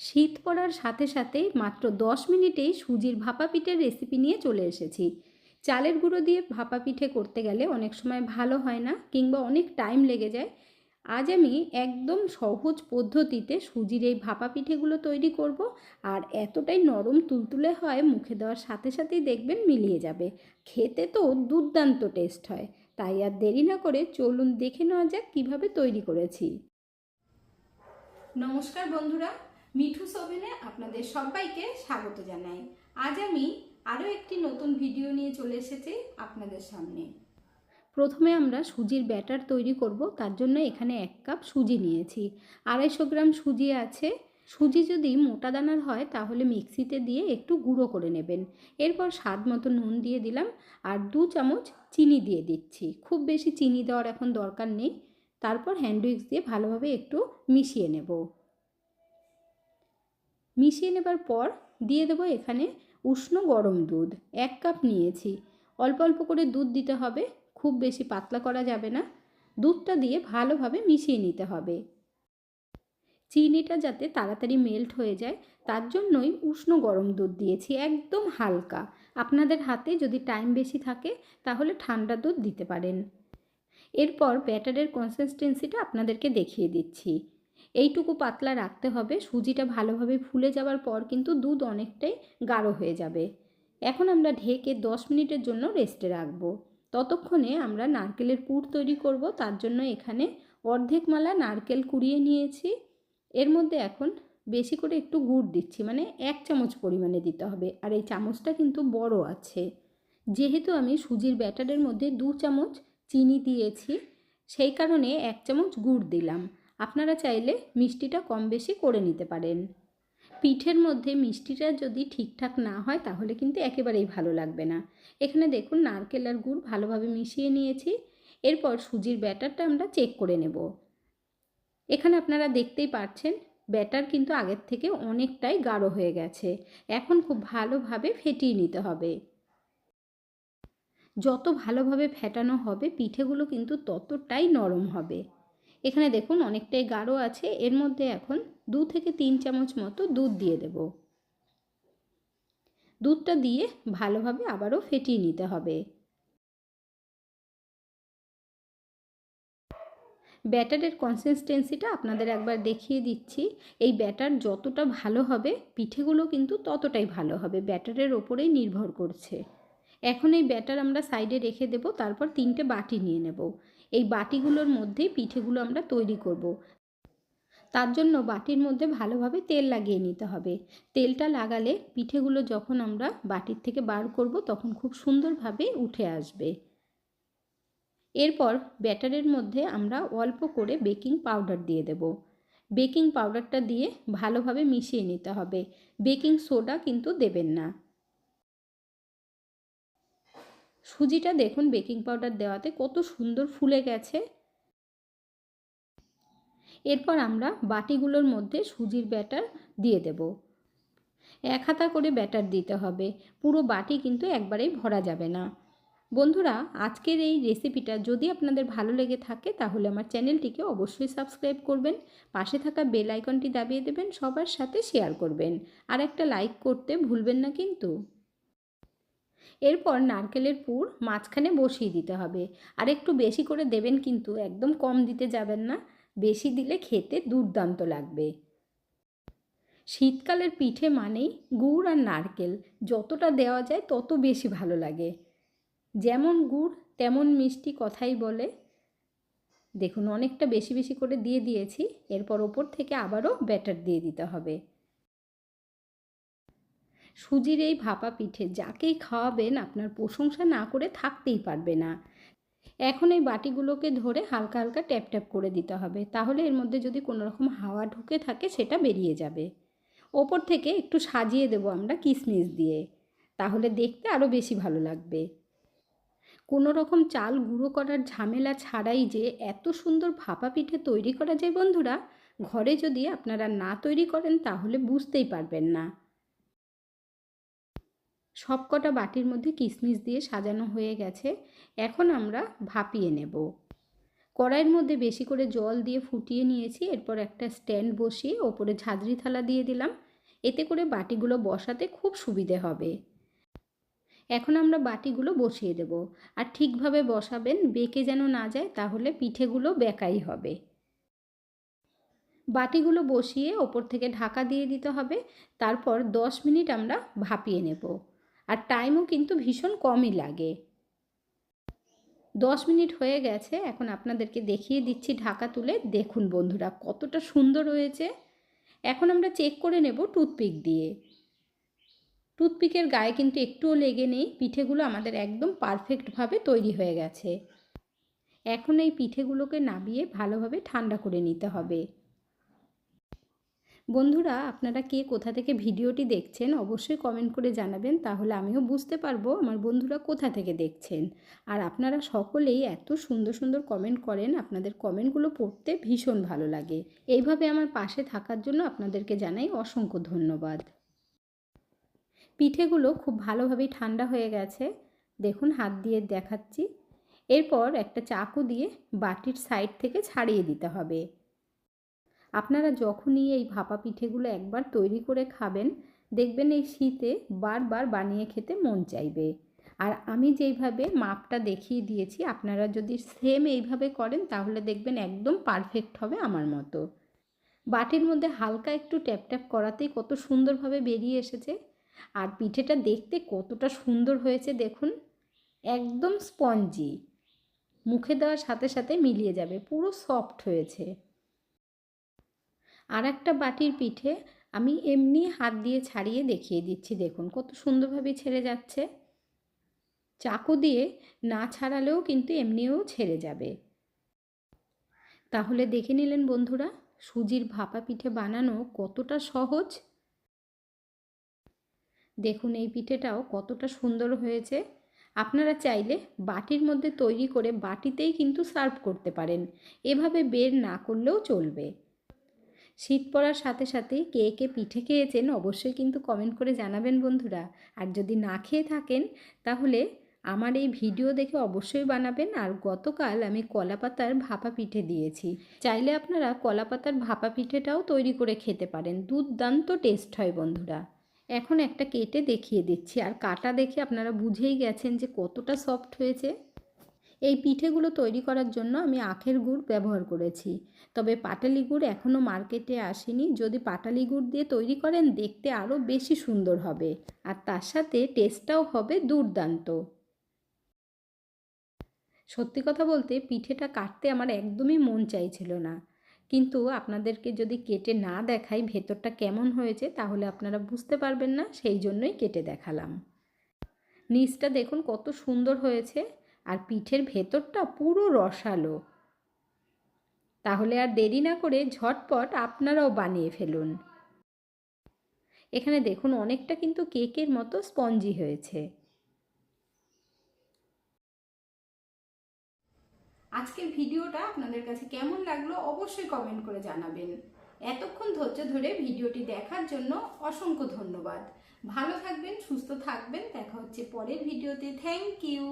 শীত পড়ার সাথে সাথেই মাত্র দশ মিনিটেই সুজির ভাপা পিঠের রেসিপি নিয়ে চলে এসেছি। চালের গুঁড়ো দিয়ে ভাপা পিঠে করতে গেলে অনেক সময় ভালো হয় না কিংবা অনেক টাইম লেগে যায়। আজ আমি একদম সহজ পদ্ধতিতে সুজির এই ভাপা পিঠেগুলো তৈরি করব আর এতটাই নরম তুলতুলে হয় মুখে দেওয়ার সাথে সাথেই দেখবেন মিলিয়ে যাবে। খেতে তো দুর্দান্ত টেস্ট হয়। তাই আর দেরি না করে চলুন দেখে নেওয়া যাক কীভাবে তৈরি করেছি। নমস্কার বন্ধুরা মিঠু সোভেনে আপনাদের সবাইকে স্বাগত জানাই। আজ আমি আরও একটি নতুন ভিডিও নিয়ে চলে এসেছি আপনাদের সামনে। প্রথমে আমরা সুজির ব্যাটার তৈরি করব, তার জন্য এখানে এক কাপ সুজি নিয়েছি। আড়াইশো গ্রাম সুজি আছে। সুজি যদি মোটা দানার হয়, তাহলে মিক্সিতে দিয়ে একটু গুঁড়ো করে নেবেন। এরপর স্বাদ মতো নুন দিয়ে দিলাম আর দু চামচ চিনি দিয়ে দিচ্ছি। খুব বেশি চিনি দেওয়ার এখন দরকার নেই। তারপর হ্যান্ড উইক্স দিয়ে ভালোভাবে একটু মিশিয়ে নেব। মিশিয়ে নেবার পর দিয়ে দেবো এখানে উষ্ণ গরম দুধ। এক কাপ নিয়েছি। অল্প অল্প করে দুধ দিতে হবে। খুব বেশি পাতলা করা যাবে না। দুধটা দিয়ে ভালোভাবে মিশিয়ে নিতে হবে। চিনিটা যাতে তাড়াতাড়ি মেল্ট হয়ে যায়, তার জন্যই উষ্ণ গরম দুধ দিয়েছি, একদম হালকা। আপনাদের হাতে যদি টাইম বেশি থাকে, তাহলে ঠান্ডা দুধ দিতে পারেন। এরপর ব্যাটারের কনসিস্টেন্সিটা আপনাদেরকে দেখিয়ে দিচ্ছি। এইটুকু পাতলা রাখতে হবে। সুজিটা ভালোভাবে ফুলে যাওয়ার পর কিন্তু দুধ অনেকটাই গাঢ় হয়ে যাবে। এখন আমরা ঢেকে দশ মিনিটের জন্য রেস্টে রাখব। ততক্ষণে আমরা নারকেলের পুর তৈরি করব। তার জন্য এখানে অর্ধেক মালা নারকেল কুড়িয়ে নিয়েছি। এর মধ্যে এখন বেশি করে একটু গুড় দিচ্ছি মানে এক চামচ পরিমাণে দিতে হবে। আর এই চামচটা কিন্তু বড় আছে। যেহেতু আমি সুজির ব্যাটারের মধ্যে দু চামচ চিনি দিয়েছি, সেই কারণে এক চামচ গুড় দিলাম। আপনারা চাইলে মিষ্টিটা কম বেশি করে নিতে পারেন। পিঠের মধ্যে মিষ্টিটা যদি ঠিকঠাক না হয়, তাহলে কিন্তু একেবারেই ভালো লাগবে না। এখানে দেখুন, নারকেল আর গুড় ভালোভাবে মিশিয়ে নিয়েছি। এরপর সুজির ব্যাটারটা আমরা চেক করে নেব। এখানে আপনারা দেখতেই পাচ্ছেন, ব্যাটার কিন্তু আগের থেকে অনেকটাই গাঢ় হয়ে গেছে। এখন খুব ভালোভাবে ফেটিয়ে নিতে হবে। যত ভালোভাবে ফেটানো হবে, পিঠেগুলো কিন্তু ততটাই নরম হবে। এখানে দেখুন অনেকটাই গাঢ় আছে। এর মধ্যে এখন দু থেকে তিন চামচ মতো দুধ দিয়ে দেব। দুধটা দিয়ে ভালোভাবে আবারও ফেটিয়ে নিতে হবে। ব্যাটারের কনসিস্টেন্সিটা আপনাদের একবার দেখিয়ে দিচ্ছি। এই ব্যাটার যতটা ভালো হবে, পিঠেগুলো কিন্তু ততটাই ভালো হবে। ব্যাটারের ওপরেই নির্ভর করছে। এখন এই ব্যাটার আমরা সাইডে রেখে দেব, তারপর তিনটে বাটি নিয়ে নেব। এই বাটিগুলোর মধ্যেই পিঠেগুলো আমরা তৈরি করব। তার জন্য বাটির মধ্যে ভালোভাবে তেল লাগিয়ে নিতে হবে। তেলটা লাগালে পিঠেগুলো যখন আমরা বাটির থেকে বার করব তখন খুব সুন্দরভাবে উঠে আসবে। এরপর ব্যাটারের মধ্যে আমরা অল্প করে বেকিং পাউডার দিয়ে দেব। বেকিং পাউডারটা দিয়ে ভালোভাবে মিশিয়ে নিতে হবে। বেকিং সোডা কিন্তু দেবেন না। সুজিটা দেখুন বেকিং পাউডার দেওয়াতে কত সুন্দর ফুলে গেছে। এরপর আমরা বাটিগুলোর মধ্যে সুজির ব্যাটার দিয়ে দেব। এক হাতা করে ব্যাটার দিতে হবে। পুরো বাটি কিন্তু একবারেই ভরা যাবে না। বন্ধুরা, আজকের এই রেসিপিটা যদি আপনাদের ভালো লেগে থাকে, তাহলে আমার চ্যানেলটিকে অবশ্যই সাবস্ক্রাইব করবেন, পাশে থাকা বেল আইকনটি দাবিয়ে দেবেন, সবার সাথে শেয়ার করবেন। আর একটা লাইক করতে ভুলবেন না কিন্তু। এরপর নারকেলের পুর মাঝখানে বসিয়ে দিতে হবে। আর একটু বেশি করে দেবেন কিন্তু একদম কম দিতে যাবেন না, বেশি দিলে খেতে দুর্দান্ত লাগবে। শীতকালের পিঠে মানেই গুড় আর নারকেল, যতটা দেওয়া যায় তত বেশি ভালো লাগে। যেমন গুড়, তেমন মিষ্টি কথাই বলে। দেখুন, অনেকটা বেশি বেশি করে দিয়ে দিয়েছি, এরপর ওপর থেকে আবারও ব্যাটার দিয়ে দিতে হবে। সুজির এই ভাপা পিঠে যাকেই খাওয়াবেন আপনার প্রশংসা না করে থাকতেই পারবে না। এখন এই বাটিগুলোকে ধরে হালকা হালকা ট্যাপ ট্যাপ করে দিতে হবে, তাহলে এর মধ্যে যদি কোনো রকম হাওয়া ঢুকে থাকে সেটা বেরিয়ে যাবে। ওপর থেকে একটু সাজিয়ে দেবো আমরা কিশমিশ দিয়ে, তাহলে দেখতে আরও বেশি ভালো লাগবে। কোনো রকম চাল গুঁড়ো করার ঝামেলা ছাড়াই যে এত সুন্দর ভাপা পিঠে তৈরি করা যায় বন্ধুরা, ঘরে যদি আপনারা না তৈরি করেন তাহলে বুঝতেই পারবেন না। সবকটা বাটির মধ্যে কিশমিশ দিয়ে সাজানো হয়ে গেছে। এখন আমরা ভাপিয়ে নেব। কড়াইয়ের মধ্যে বেশি করে জল দিয়ে ফুটিয়ে নিয়েছি। এরপর একটা স্ট্যান্ড বসিয়ে ওপরে ঝাঁঝরি থালা দিয়ে দিলাম। এতে করে বাটিগুলো বসাতে খুব সুবিধে হবে। এখন আমরা বাটিগুলো বসিয়ে দেব। আর ঠিকভাবে বসাবেন, বেঁকে যেন না যায়, তাহলে পিঠেগুলো বেকাই হবে। বাটিগুলো বসিয়ে ওপর থেকে ঢাকা দিয়ে দিতে হবে। তারপর দশ মিনিট আমরা ভাপিয়ে নেব। আর টাইমও কিন্তু ভীষণ কমই লাগে। দশ মিনিট হয়ে গেছে, এখন আপনাদেরকে দেখিয়ে দিচ্ছি ঢাকা তুলে। দেখুন বন্ধুরা, কতটা সুন্দর হয়েছে। এখন আমরা চেক করে নেব টুথপিক দিয়ে। টুথপিকের গায়ে কিন্তু একটুও লেগে নেই, পিঠেগুলো আমাদের একদম পারফেক্টভাবে তৈরি হয়ে গেছে। এখন এই পিঠেগুলোকে নাবিয়ে ভালোভাবে ঠান্ডা করে নিতে হবে। বন্ধুরা, আপনারা কে কোথা থেকে ভিডিওটি দেখছেন অবশ্যই কমেন্ট করে জানাবেন, তাহলে আমিও বুঝতে পারব আমার বন্ধুরা কোথা থেকে দেখছেন। আর আপনারা সকলেই এত সুন্দর সুন্দর কমেন্ট করেন, আপনাদের কমেন্টগুলো পড়তে ভীষণ ভালো লাগে। এইভাবে আমার পাশে থাকার জন্য আপনাদেরকে জানাই অসংখ্য ধন্যবাদ। পিঠেগুলো খুব ভালোভাবেই ঠান্ডা হয়ে গেছে। দেখুন, হাত দিয়ে দেখাচ্ছি। এরপর একটা চাকু দিয়ে বাটির সাইড থেকে ছাড়িয়ে দিতে হবে। আপনারা যখনই এই ভাপা পিঠেগুলো একবার তৈরি করে খাবেন, দেখবেন এই শীতে বারবার বানিয়ে খেতে মন চাইবে। আর আমি যেইভাবে মাপটা দেখিয়ে দিয়েছি, আপনারা যদি সেম এইভাবে করেন, তাহলে দেখবেন একদম পারফেক্ট হবে আমার মতো। বাটির মধ্যে হালকা একটু ট্যাপ ট্যাপ করাতেই কত সুন্দরভাবে বেরিয়ে এসেছে। আর পিঠেটা দেখতে কতটা সুন্দর হয়েছে দেখুন, একদম স্পঞ্জি। মুখে দেওয়ার সাথে সাথে মিলিয়ে যাবে, পুরো সফট হয়েছে। আর একটা বাটির পিঠে আমি এমনি হাত দিয়ে ছাড়িয়ে দেখিয়ে দিচ্ছি। দেখুন কত সুন্দরভাবে ছেড়ে যাচ্ছে। চাকু দিয়ে না ছাড়ালেও কিন্তু এমনিও ছেড়ে যাবে। তাহলে দেখে নিলেন বন্ধুরা, সুজির ভাপা পিঠে বানানো কতটা সহজ। দেখুন এই পিঠেটাও কতটা সুন্দর হয়েছে। আপনারা চাইলে বাটির মধ্যে তৈরি করে বাটিতেই কিন্তু সার্ভ করতে পারেন। এভাবে বের না করলেও চলবে। শীত পড়ার সাথে সাথে কে কে পিঠে খেয়েছেন অবশ্যই কিন্তু কমেন্ট করে জানাবেন বন্ধুরা। আর যদি না খেয়ে থাকেন, তাহলে আমার এই ভিডিও দেখে অবশ্যই বানাবেন। আর গতকাল আমি কলা পাতার ভাপা পিঠে দিয়েছি। চাইলে আপনারা কলা পাতার ভাপা পিঠেটাও তৈরি করে খেতে পারেন। দুর্দান্ত টেস্ট হয় বন্ধুরা। এখন একটা কেটে দেখিয়ে দিচ্ছি। আর কাটা দেখে আপনারা বুঝেই গেছেন যে কতটা সফট হয়েছে। এই পিঠেগুলো তৈরি করার জন্য আমি আখের গুড় ব্যবহার করেছি। তবে পাটালি গুড় এখনও মার্কেটে আসেনি। যদি পাটালি গুড় দিয়ে তৈরি করেন, দেখতে আরও বেশি সুন্দর হবে। আর তার সাথে টেস্টটাও হবে দুর্দান্ত। সত্যি কথা বলতে, পিঠেটা কাটতে আমার একদমই মন চাইছিল না। কিন্তু আপনাদেরকে যদি কেটে না দেখাই ভেতরটা কেমন হয়েছে, তাহলে আপনারা বুঝতে পারবেন না, সেই জন্যই কেটে দেখালাম। নিচটা দেখুন কত সুন্দর হয়েছে। আর পিঠের ভেতরটা পুরো রসালো। তাহলে আর দেরি না করে ঝটপট আপনারাও বানিয়ে ফেলুন। এখানে দেখুন অনেকটা কিন্তু কেকের মতো স্পঞ্জি হয়েছে। আজকের ভিডিওটা আপনাদের কাছে কেমন লাগল অবশ্যই কমেন্ট করে জানাবেন। এতক্ষণ ধৈর্য ধরে ভিডিওটি দেখার জন্য অসংখ্য ধন্যবাদ। ভালো থাকবেন, সুস্থ থাকবেন। দেখা হচ্ছে পরের ভিডিওতে। Thank you.